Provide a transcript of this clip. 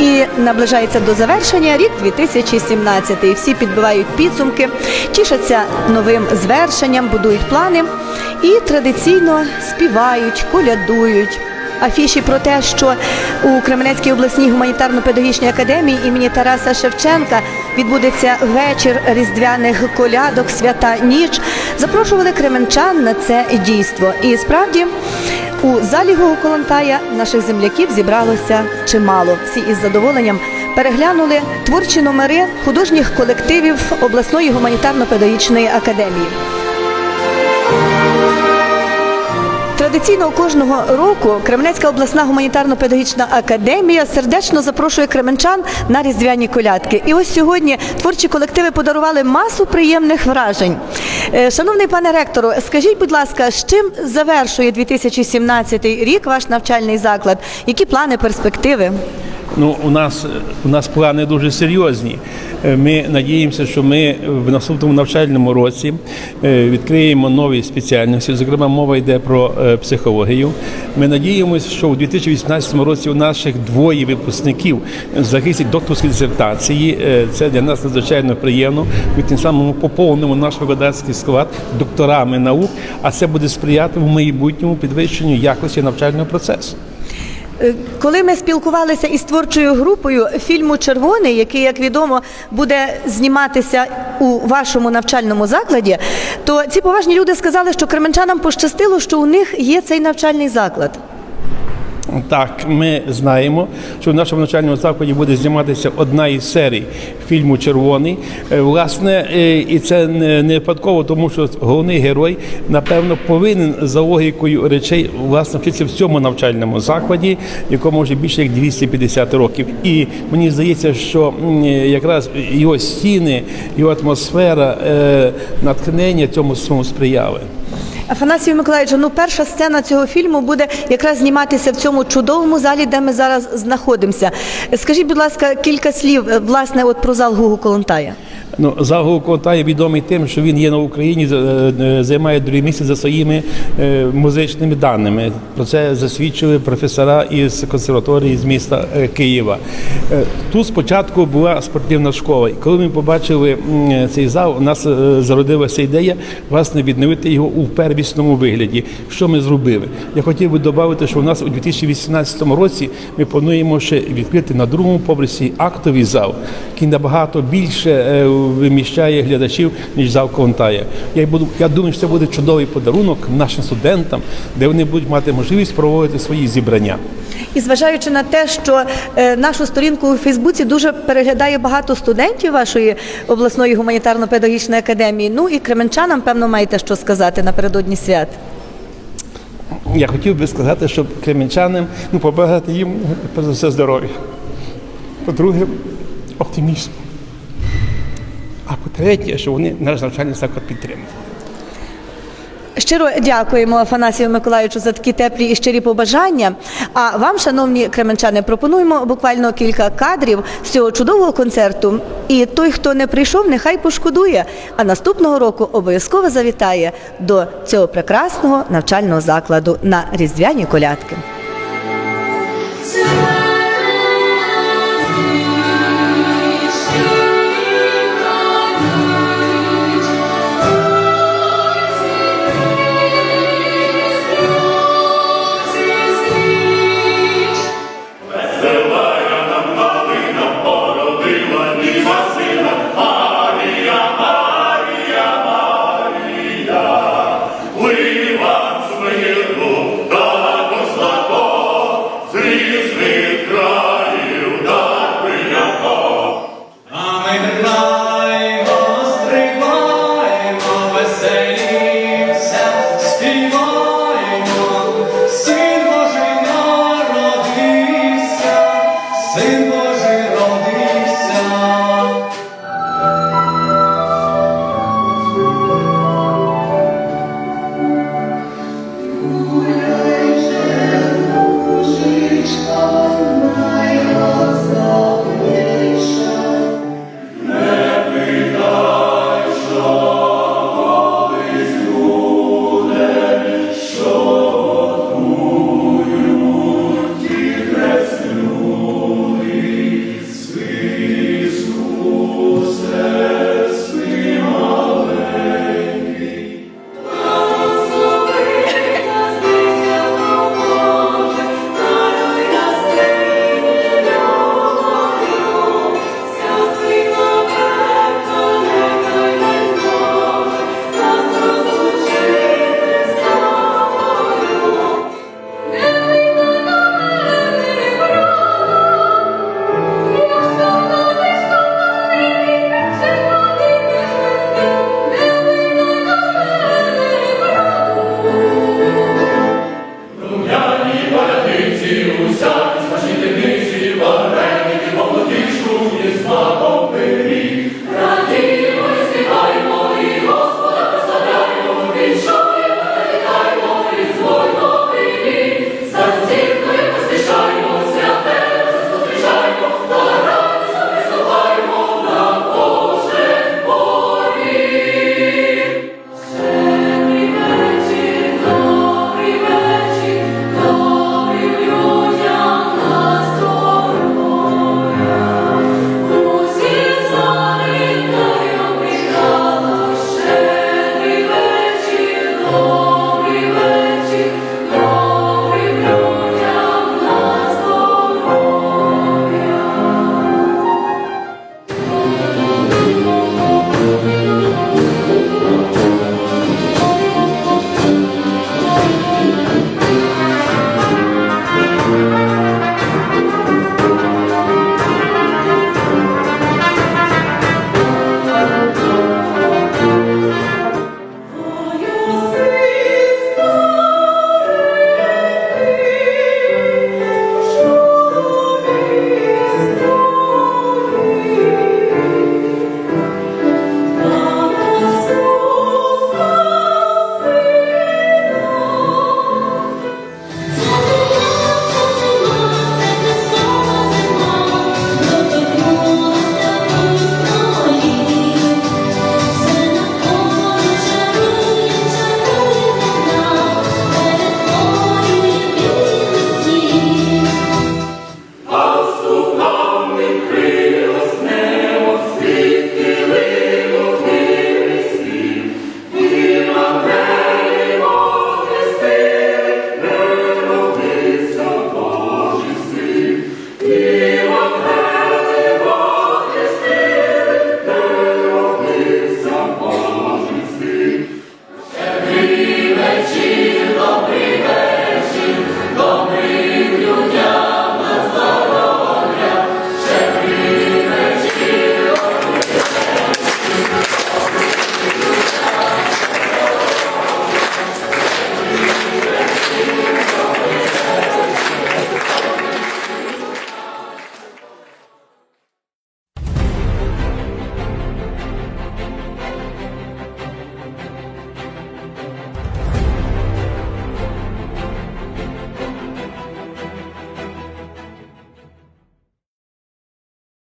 І наближається до завершення рік 2017. І всі підбивають підсумки, тішаться новим звершенням, будують плани і традиційно співають, колядують. Афіші про те, що у Кременецькій обласній гуманітарно-педагогічній академії імені Тараса Шевченка відбудеться вечір різдвяних колядок, свята ніч. Запрошували кременчан на це дійство. І справді у залігу Колонтая наших земляків зібралося чимало. Всі із задоволенням переглянули творчі номери художніх колективів обласної гуманітарно-педагогічної академії. Традиційно кожного року Кременецька обласна гуманітарно-педагогічна академія сердечно запрошує кременчан на різдвяні колядки. І ось сьогодні творчі колективи подарували масу приємних вражень. Е, Шановний пане ректору, скажіть, будь ласка, з чим завершує 2017 рік ваш навчальний заклад? Які плани, перспективи? Ну, у нас у нас плани дуже серйозні. Е, Ми надіємося, що ми в наступному навчальному році е, відкриємо нові спеціальності. Зокрема, мова йде про е, психологію. Ми надіємося, що у 2018 році у наших двоє випускників захистять докторські дисертації. Це для нас надзвичайно приємно. Ми тим самим поповнимо наш викладацький склад докторами наук, а це буде сприяти в майбутньому підвищенню якості навчального процесу. Е, Коли ми спілкувалися із творчою групою фільму Червоний, який, як відомо, буде зніматися у вашому навчальному закладі, то ці поважні люди сказали, що кременчанам пощастило, що у них є цей навчальний заклад. Так, ми знаємо, що в нашому навчальному закладі буде зніматися одна із серій фільму Червоний. Е, Власне, е, і це не випадково, тому що головний герой, напевно, повинен за логікою речей власне вчитися в цьому навчальному закладі, якому вже більше як 250 років. І мені здається, що якраз його стіни, його атмосфера, е, натхнення цьому сприяли. Афанасію Миколаївичу, ну перша сцена цього фільму буде якраз зніматися в цьому чудовому залі, де ми зараз знаходимося. Скажіть, будь ласка, кілька слів е, власне от про зал Гугу Колонтая. Ну, Загул Контає відомий тим, що він є на Україні, е, займає друге місце за своїми е, музичними даними. Про це засвідчили професора із консерваторії з міста е, Києва. Е, Тут спочатку була спортивна школа. І коли ми побачили цей зал, у нас е, зародилася ідея власне відновити його у первісному вигляді. Що ми зробили? Я хотів би додати, що у нас у 2018 році ми плануємо ще відкрити на другому поверсі актовий зал, який набагато більше е, виміщає глядачів, ніж зал Контая. Я буду, я думаю, що це буде чудовий подарунок нашим студентам, де вони будуть мати можливість проводити свої зібрання. І зважаючи на те, що е, нашу сторінку у Фейсбуці дуже переглядає багато студентів вашої обласної гуманітарно-педагогічної академії, ну і кременчанам, певно, маєте що сказати напередодні свят. Я хотів би сказати, щоб кремінчанам ну, побажати їм за все здоров'я. По-друге, оптимізм. А по-третє, що вони наш навчальний заклад підтримують. Щиро дякуємо Афанасію Миколаївичу за такі теплі і щирі побажання. А вам, шановні кременчани, пропонуємо буквально кілька кадрів з цього чудового концерту. І той, хто не прийшов, нехай пошкодує. А наступного року обов'язково завітає до цього прекрасного навчального закладу на різдвяні колядки.